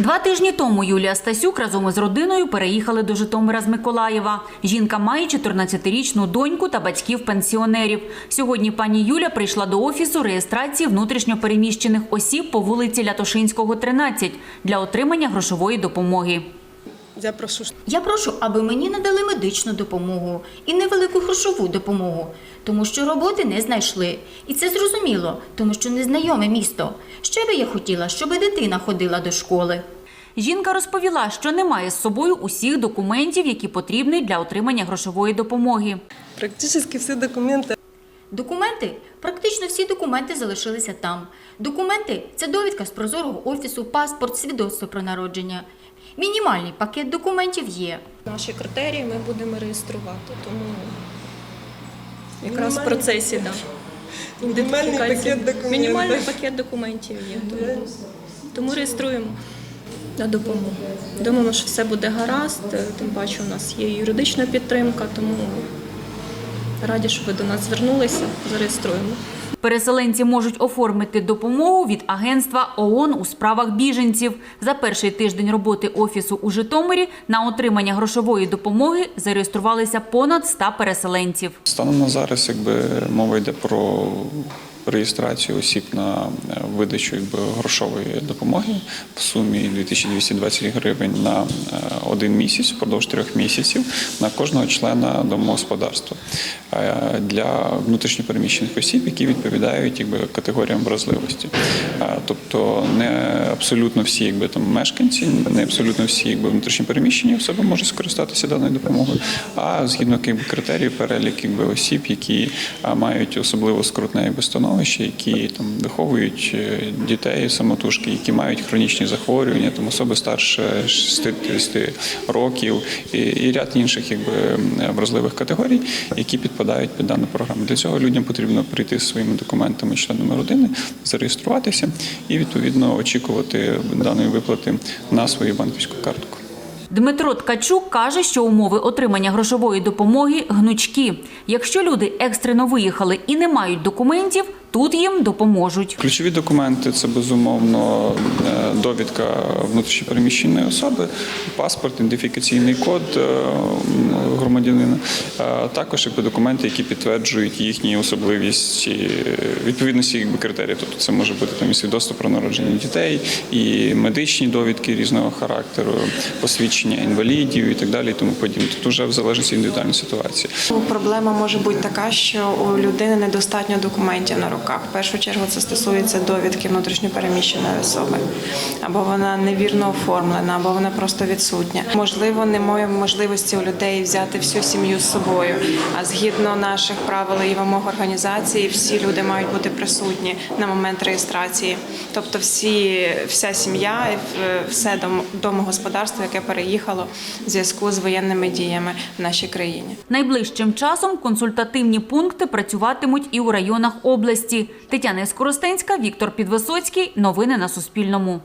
Два тижні тому Юлія Стасюк разом із родиною переїхали до Житомира з Миколаєва. Жінка має 14-річну доньку та батьків-пенсіонерів. Сьогодні пані Юля прийшла до офісу реєстрації внутрішньопереміщених осіб по вулиці Лятошинського, 13 для отримання грошової допомоги. Я прошу, Я прошу, аби мені надали медичну допомогу і невелику грошову допомогу, тому що роботи не знайшли. І це зрозуміло, тому що незнайоме місто. Ще би я хотіла, щоб дитина ходила до школи. Жінка розповіла, що не має з собою усіх документів, які потрібні для отримання грошової допомоги. практично всі документи Документи, практично всі документи залишилися там. Документи це довідка з прозорого офісу, паспорт, свідоцтво про народження. Мінімальний пакет документів є. Наші критерії ми будемо реєструвати, тому якраз в процесі да. Мінімальний пакет документів. Мінімальний пакет документів є. Тому, тому реєструємо на допомогу. Думаємо, що все буде гаразд, тим паче у нас є юридична підтримка, тому раді, що ви до нас звернулися, зареєструємо. Переселенці можуть оформити допомогу від агентства ООН у справах біженців. За перший тиждень роботи офісу у Житомирі на отримання грошової допомоги зареєструвалися понад 100 переселенців. Станом на зараз, якби мова йде про реєстрацію осіб на е, видачу грошової допомоги в сумі 2220 гривень на е, один місяць впродовж трьох місяців на кожного члена домогосподарства Е, для внутрішньопереміщених осіб, які відповідають якби, категоріям вразливості. Тобто не абсолютно всі якби, там, мешканці, не абсолютно всі якби, внутрішньопереміщені особи можуть скористатися даною допомогою, а згідно якби, критерію перелік осіб, які мають особливо скрутне якби, становище, які там виховують е, дітей самотужки, які мають хронічні захворювання, там особи старше 60 років і, і ряд інших якби, вразливих категорій, які підпадають під дану програму. Для цього людям потрібно прийти зі своїми документами, членами родини, зареєструватися і відповідно очікувати даної виплати на свою банківську картку. Дмитро Ткачук каже, що умови отримання грошової допомоги гнучкі. Якщо люди екстрено виїхали і не мають документів, тут їм допоможуть. Ключові документи це безумовно е, довідка внутрішньопереміщеної особи, паспорт, ідентифікаційний код е, громадянина, а також документи, які підтверджують їхні особливість відповідності якби, критерії. Тобто це може бути там і свідоцтво про народження дітей, і медичні довідки різного характеру, посвідчення інвалідів і так далі, і тому подібне. Тут вже в залежності від індивідуальної ситуації. Проблема може бути така, що у людини недостатньо документів на руках. В першу чергу це стосується довідки внутрішньопереміщеної особи, або вона невірно оформлена, або вона просто відсутня. Можливо, немає можливості у людей взяти всю сім'ю з собою. А згідно наших правил і вимог організації, всі люди мають бути присутні на момент реєстрації. Тобто, всі, вся сім'я, і все домогосподарство, яке переїхало в зв'язку з воєнними діями в нашій країні. Найближчим часом консультативні пункти працюватимуть і у районах області. Тетяна Скоростенська, Віктор Підвисоцький. Новини на Суспільному.